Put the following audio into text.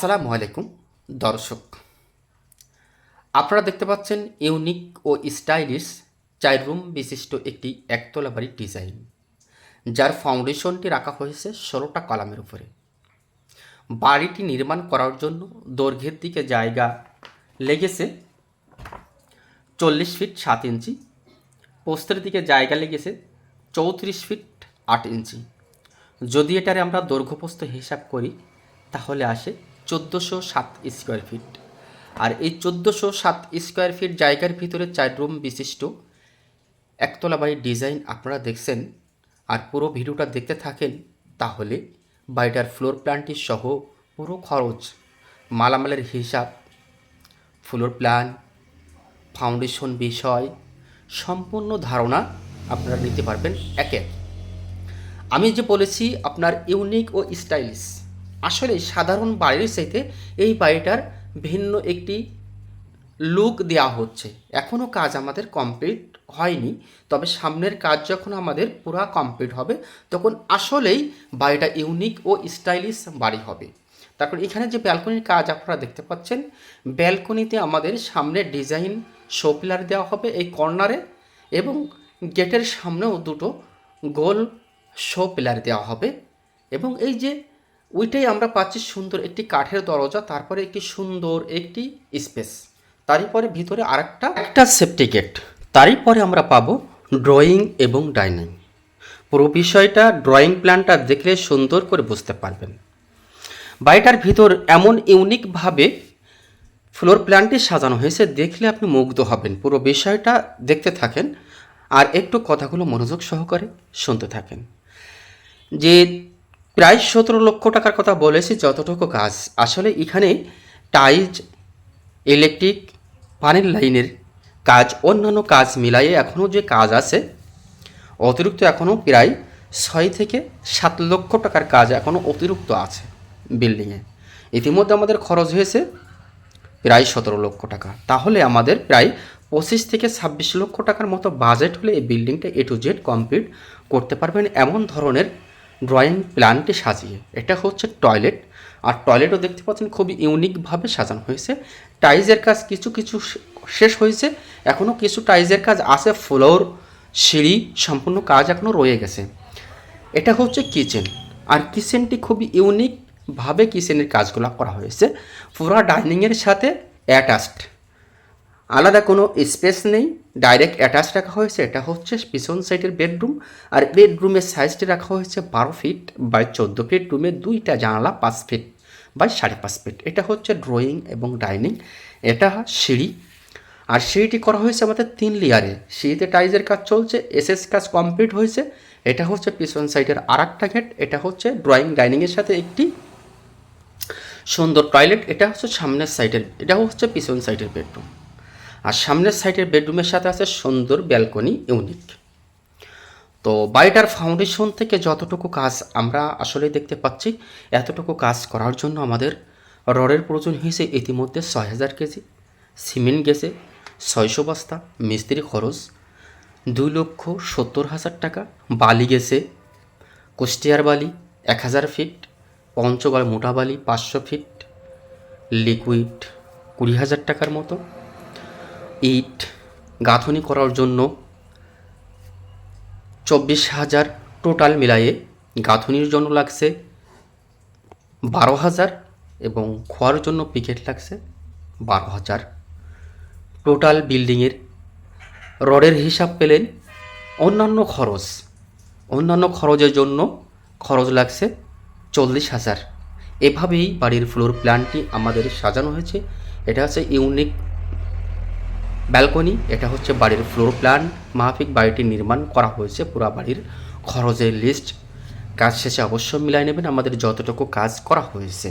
আসসালামু আলাইকুম, দর্শক। আপনারা দেখতে পাচ্ছেন ইউনিক ও স্টাইলিশ চার রুম বিশিষ্ট একটি একতলা বাড়ির ডিজাইন, যার ফাউন্ডেশনটি রাখা হয়েছে ষোলোটা কলামের উপরে। বাড়িটি নির্মাণ করার জন্য দৈর্ঘ্যের দিকে জায়গা লেগেছে চল্লিশ ফিট সাত ইঞ্চি, পোস্তের দিকে জায়গা লেগেছে চৌত্রিশ ফিট আট ইঞ্চি। যদি এটারে আমরা দৈর্ঘ্যপ্রস্থ হিসাব করি, তাহলে আসে চোদ্দোশো সাত স্কোয়ার ফিট। আর এই চোদ্দোশো সাত স্কোয়ার ফিট জায়গার ভিতরে চার রুম বিশিষ্ট। একতলা বাড়ির ডিজাইন আপনারা দেখছেন। আর পুরো ভিডিওটা দেখতে থাকেন, তাহলে বাড়িটার ফ্লোর প্ল্যানটি সহ পুরো খরচ, মালামালের হিসাব, ফ্লোর প্ল্যান, ফাউন্ডেশন বিষয়, সম্পূর্ণ ধারণা আপনারা নিতে পারবেন একে আমি যে বলেছি, আপনার ইউনিক ও স্টাইলিশ। আসলে সাধারণ বাড়ির চাইতে এই বাড়িটার ভিন্ন একটি লুক দেওয়া হচ্ছে। এখনও কাজ আমাদের কমপ্লিট হয়নি, তবে সামনের কাজ যখন আমাদের পুরা কমপ্লিট হবে, তখন আসলেই বাড়িটা ইউনিক ও স্টাইলিশ বাড়ি হবে। তারপর এখানে যে ব্যালকনির কাজ আপনারা দেখতে পাচ্ছেন ব্যালকনিতে আমাদের সামনে ডিজাইন শো পিলার দেওয়া হবে এই কর্নারে এবং গেটের সামনেও দুটো গোল শো পিলার দেওয়া হবে এবং এই যে ওইটাই আমরা পাচ্ছি সুন্দর একটি কাঠের দরজা, তারপরে একটি সুন্দর একটি স্পেস। তারই পরে ভিতরে আরেকটা, একটা সেফটি গেট। তারই পরে আমরা পাবো ড্রয়িং এবং ডাইনিং। পুরো বিষয়টা ড্রয়িং প্ল্যানটা দেখলে সুন্দর করে বুঝতে পারবেন। বাড়িটার ভিতর এমন ইউনিকভাবে ফ্লোর প্ল্যানটি সাজানো হয়েছে, দেখলে আপনি মুগ্ধ হবেন। পুরো বিষয়টা দেখতে থাকেন। আর একটু কথাগুলো মনোযোগ সহকারে শুনতে থাকেন। যে প্রায় সতেরো লক্ষ টাকার কথা বলেছি যতটুকু কাজ। আসলে এখানে টাইজ ইলেকট্রিক, পানির লাইনের কাজ, অন্যান্য কাজ মিলাইয়ে এখনও যে কাজ আছে, অতিরিক্ত এখনও প্রায় ছয় থেকে সাত লক্ষ টাকার কাজ এখনও অতিরিক্ত আছে বিল্ডিংয়ে। ইতিমধ্যে আমাদের খরচ হয়েছে প্রায় সতেরো লক্ষ টাকা। তাহলে আমাদের প্রায় পঁচিশ থেকে ছাব্বিশ লক্ষ টাকার মতো বাজেট হলে এই বিল্ডিংটা এ টু জেড কমপ্লিট করতে পারবেন এমন ধরনের ড্রয়িং প্ল্যানটি সাজিয়ে। এটা হচ্ছে টয়লেট। আর টয়লেটও দেখতে পাচ্ছেন খুবই ইউনিকভাবে সাজানো হয়েছে। টাইজের কাজ কিছু কিছু শেষ হয়েছে। এখনও কিছু টাইজের কাজ আছে। ফ্লোর, সিঁড়ি, সম্পূর্ণ কাজ এখনও রয়ে গেছে। এটা হচ্ছে কিচেন। আর কিচেনটি খুবই ইউনিকভাবে কিচেনের কাজগুলো করা হয়েছে। পুরা ডাইনিংয়ের সাথে অ্যাটাচড। আলাদা কোনো স্পেস নেই, ডাইরেক্ট অ্যাটাচ রাখা হয়েছে, এটা হচ্ছে পিছন সাইডের বেডরুম, আর বেডরুমের সাইজটি রাখা হয়েছে বারো ফিট বাই চোদ্দ ফিট রুমে দুইটা জানালা পাঁচ ফিট বাই সাড়ে পাঁচ ফিট। এটা হচ্ছে ড্রয়িং এবং ডাইনিং, এটা সিঁড়ি, আর সিঁড়িটি করা হয়েছে আমাদের তিন লেয়ারে। সিঁড়িতে টাইজের কাজ চলছে, এসএস কাজ কমপ্লিট হয়েছে, এটা হচ্ছে পিছন সাইডের আর একটা গেট, এটা হচ্ছে ড্রয়িং ডাইনিংয়ের সাথে একটি সুন্দর টয়লেট, এটা হচ্ছে সামনের সাইডের এটা হচ্ছে পিছন সাইডের বেডরুম। আর সামনের সাইডের বেডরুমের সাথে আছে সুন্দর ব্যালকনি ইউনিক তো বাড়িটার ফাউন্ডেশন থেকে যতটুকু কাজ আমরা আসলে দেখতে পাচ্ছি, এতটুকু কাজ করার জন্য আমাদের রডের প্রয়োজন হয়েছে ইতিমধ্যে ছয় হাজার কেজি, সিমেন্ট গেছে ছয়শো বস্তা মিস্ত্রি খরচ দুই লক্ষ সত্তর হাজার টাকা, বালি গেছে কুষ্টিয়ার বালি এক হাজার ফিট, পঞ্চগড় মোটা বালি পাঁচশো ফিট লিকুইড কুড়ি হাজার টাকার মতো। ইট গাঁথনি করার জন্য চব্বিশ হাজার টোটাল মিলায়ে গাঁথনির জন্য লাগছে বারো হাজার এবং খোয়ার জন্য পিকেট লাগছে বারো হাজার। টোটাল বিল্ডিংয়ের রডের হিসাব পেলেন অন্যান্য খরচ। অন্যান্য খরচের জন্য খরচ লাগছে চল্লিশ হাজার। এভাবেই বাড়ির ফ্লোর প্ল্যানটি আমাদের সাজানো হয়েছে। এটা হচ্ছে ইউনিক ব্যালকনি, এটা হচ্ছে বাড়ির ফ্লোর প্ল্যান মাফিক বাড়িটি নির্মাণ করা হয়েছে, পুরো বাড়ির খরচের লিস্ট কাজ শেষে অবশ্যই মিলাই নেবেন, আমাদের যতটুকু কাজ করা হয়েছে।